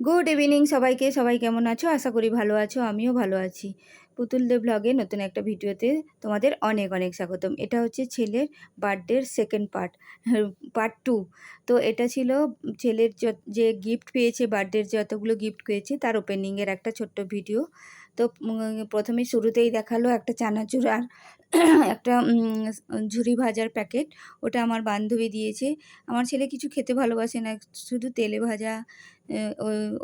Good evening সবাইকে। সবাই কেমন আছো? আশা করি ভালো আছো। আমিও ভালো আছি। পুতুল দেব ব্লগে নতুন একটা ভিডিওতে তোমাদের অনেক অনেক স্বাগতম। এটা হচ্ছে ছেলের বার্থডের সেকেন্ড পার্ট পার্ট টু তো এটা ছিল ছেলের যে গিফট পেয়েছে বার্থডের যতগুলো গিফট পেয়েছে, তার ওপেনিংয়ের একটা ছোট্ট ভিডিও তো প্রথমে শুরুতেই দেখাল একটা চানাচুর আর একটা ঝুরি ভাজার প্যাকেট। ওটা আমার বান্ধবী দিয়েছে। আমার ছেলে কিছু খেতে ভালোবাসে না, শুধু তেলে ভাজা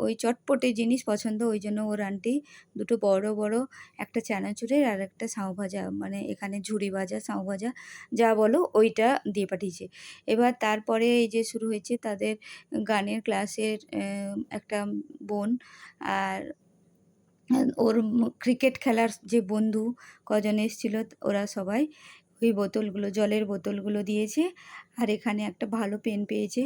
ওই চটপটে জিনিস পছন্দ, ওই জন্য ওর আন্টি দুটো বড় বড় একটা চানাচুরের আর একটা সাউ ভাজা মানে এখানে ঝুড়ি ভাজা সাউ ভাজা, যা বলো ওইটা দিয়ে পাঠিয়েছে। এবার তারপরে এই যে শুরু হয়েছে তাদের গানের ক্লাসের একটা বোন আর ওর ক্রিকেট খেলার যে বন্ধু কজন এসেছিল ওরা সবাই ওই বোতলগুলো, জলের বোতলগুলো দিয়েছে আর এখানে একটা ভালো পেন পেয়েছে।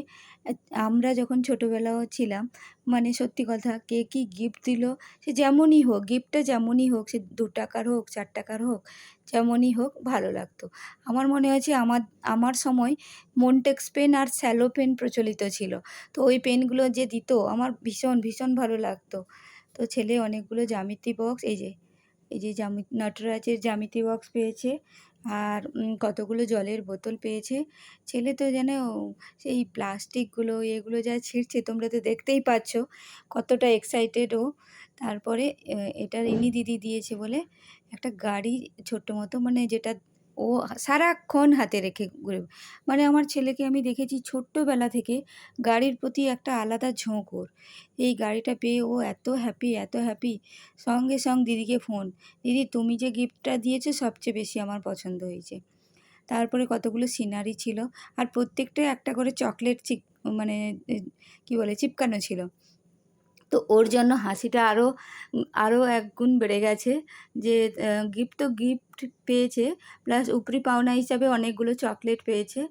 আমরা যখন ছোটোবেলাও ছিলাম মানে সত্যি কথা কে কী গিফট দিল, সে যেমনই হোক গিফটটা যেমনই হোক, সে দু টাকার হোক, চার টাকার হোক, যেমনই হোক, ভালো লাগতো। আমার মনে আছে আমার আমার সময় মনটেক্স পেন আর স্যালো পেন প্রচলিত ছিল। তো ওই পেনগুলো যে দিত, আমার ভীষণ ভীষণ ভালো লাগতো। তো ছেলে অনেকগুলো জ্যামিতি বক্স এই যে এই যে জ্যামি, নটরাজের জ্যামিতি বক্স পেয়েছে আর কতগুলো জলের বোতল পেয়েছে। ছেলে তো যেন সেই প্লাস্টিকগুলো এগুলো যা ছিঁড়ছে, তোমরা তো দেখতেই পাচ্ছ কতটা এক্সাইটেড ও। তারপরে এটা রিনি দিদি দিয়েছে বলে একটা গাড়ি ছোট্ট মতো মানে যেটা ও সারাক্ষণ হাতে রেখে ঘুরে মানে আমার ছেলেকে আমি দেখেছি ছোট্টবেলা থেকে গাড়ির প্রতি একটা আলাদা ঝোঁক ওর। এই গাড়িটা পেয়ে ও এত হ্যাপি এত হ্যাপি সঙ্গে সঙ্গে দিদিকে ফোন দিদি, তুমি যে গিফটটা দিয়েছ সবচেয়ে বেশি আমার পছন্দ হয়েছে। তারপরে কতগুলো সিনারি ছিল, আর প্রত্যেকটা একটা করে চকলেট চিপ মানে কি বলে, চিপকানো ছিল। ওর জন্য হাসিটা আরও আরও এক গুণ বেড়ে গেছে যে গিফট তো গিফট পেয়েছে প্লাস উপরি পাওনা হিসাবে অনেকগুলো চকলেট পেয়েছে।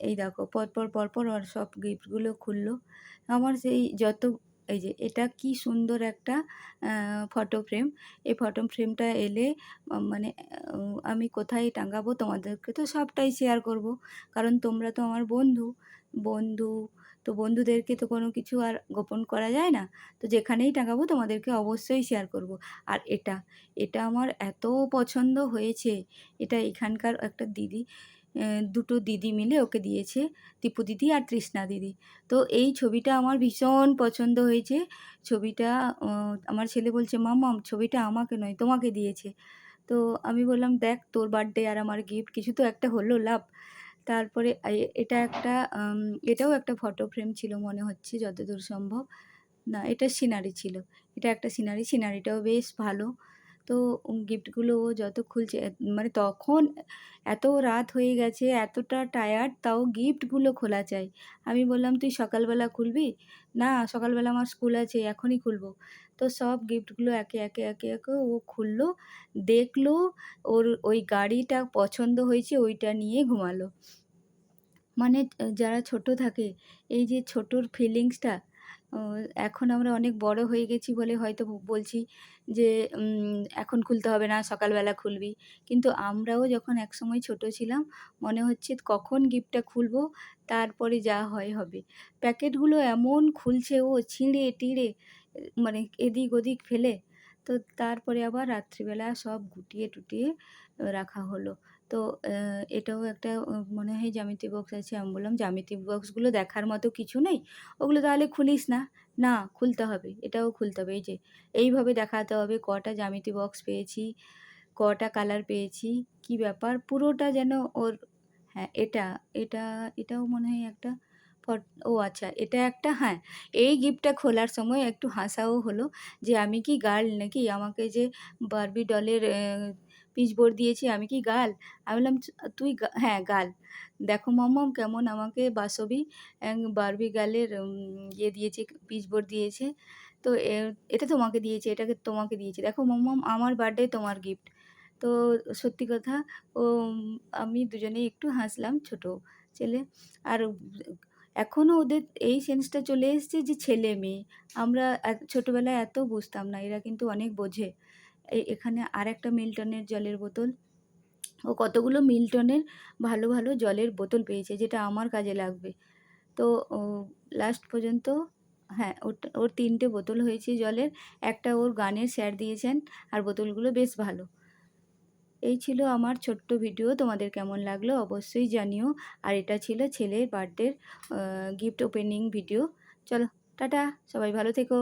এই দেখো, পরপর পরপর ওর সব গিফটগুলো খুললো। আমার সেই যত, এই যে এটা কি সুন্দর একটা ফটো ফ্রেম এই ফটো ফ্রেমটা এলে মানে আমি কোথায় টাঙাবো তোমাদেরকে তো সবটাই শেয়ার করব। কারণ তোমরা তো আমার বন্ধু বন্ধু তো বন্ধুদেরকে তো কোনো কিছু আর গোপন করা যায় না। তো যেখানেই টাঙাবো তোমাদেরকে অবশ্যই শেয়ার করব। আর এটা এটা আমার এত পছন্দ হয়েছে। এটা এখানকার একটা দিদি দুটো দিদি মিলে ওকে দিয়েছে দীপু দিদি আর তৃষ্ণা দিদি। তো এই ছবিটা আমার ভীষণ পছন্দ হয়েছে। ছবিটা আমার ছেলে বলছে মাম্মাম ছবিটা আমাকে নয়, তোমাকে দিয়েছে। তো আমি বললাম, দেখ, তোর বার্থডে আর আমার গিফট কিছু তো একটা হলো, লাভ। তারপরে এটা একটা এটাও একটা ফটো ফ্রেম ছিল মনে হচ্ছে যতদূর সম্ভব। না, এটা সিনারি ছিল। এটা একটা সিনারি সিনারিটাও বেশ ভালো। তো গিফটগুলো ও যত খুলছে মানে তখন এত রাত হয়ে গেছে, এতটা টায়ার্ড তাও গিফটগুলো খোলা চাই। আমি বললাম, তুই সকালবেলা খুলবি? না, সকালবেলা আমার স্কুল আছে, এখনই খুলবো। তো সব গিফটগুলো একে একে একে একে ও খুললো, দেখল, ওর ওই গাড়িটা পছন্দ হয়েছে ওইটা নিয়ে ঘুমালো। মানে যারা ছোট থাকে, এই যে ছোটোর ফিলিংসটা এখন আমরা অনেক বড় হয়ে গেছি বলে হয়তো বলছি যে এখন খুলতে হবে না, সকালবেলা খুলবি। কিন্তু আমরাও যখন একসময় ছোট ছিলাম, মনে হচ্ছে কখন গিফটটা খুলবো, তারপরে যা হয় হবে। প্যাকেটগুলো এমন খুলছে ও, ছিঁড়ে টিড়ে মানে এদিক ওদিক ফেলে। তো তারপরে আবার রাত্রিবেলা সব গুটিয়ে টুটিয়ে রাখা হলো। তো এটাও একটা মনে হয় জ্যামিতি বক্স আছে। আমি বললাম, জ্যামিতি বক্সগুলো দেখার মতো কিছু নেই। ওগুলো তাহলে খুলিস না। না, খুলতে হবে। এটাও খুলতে হবে। এই যে, এইভাবে দেখাতে হবে কটা জ্যামিতি বক্স পেয়েছি, কটা কালার পেয়েছি, কি ব্যাপার? পুরোটা যেন ওর হ্যাঁ এটা এটা, এটাও মনে হয় একটা ফট, ও আচ্ছা এটা একটা হ্যাঁ এই গিফটটা খোলার সময় একটু হাসাও হলো যে আমি কি গার্ল নাকি আমাকে যে বারবি ডলের পিচবোর্ড দিয়েছি, আমি কি গার্ল? আমি বললাম তুই হ্যাঁ গার্ল। দেখো মমম কেমন আমাকে বাসবি বারবি গার্লের ইয়ে দিয়েছে পিচবোর্ড দিয়েছে। তো এটা তোমাকে দিয়েছে, এটাকে তোমাকে দিয়েছে। দেখো মমম আমার বার্থডে তোমার গিফট। তো, সত্যি কথা, ও, আমি দুজনেই একটু হাসলাম, ছোট ছেলে। আর এখনও ওদের এই সেন্সটা চলে এসেছে যে ছেলে মেয়ে। আমরা ছোটবেলায় এত বুঝতাম না, এরা কিন্তু অনেক বোঝে। এখানে আর একটা মিল্টনের জলের বোতল। ও কতগুলো মিল্টনের ভালো ভালো জলের বোতল পেয়েছে, যেটা আমার কাজে লাগবে। তো লাস্ট পর্যন্ত হ্যাঁ ওর ওর তিনটে বোতল হয়েছে জলের। একটা ওর গানের স্যার দিয়েছেন, আর বোতলগুলো বেশ ভালো। এই ছিল আমার ছোট্ট ভিডিও। তোমাদের কেমন লাগল অবশ্যই জানিও। আর এটা ছিল ছেলের বার্থডের গিফট ওপেনিং ভিডিও চলো, টাটা, সবাই ভালো থেকো।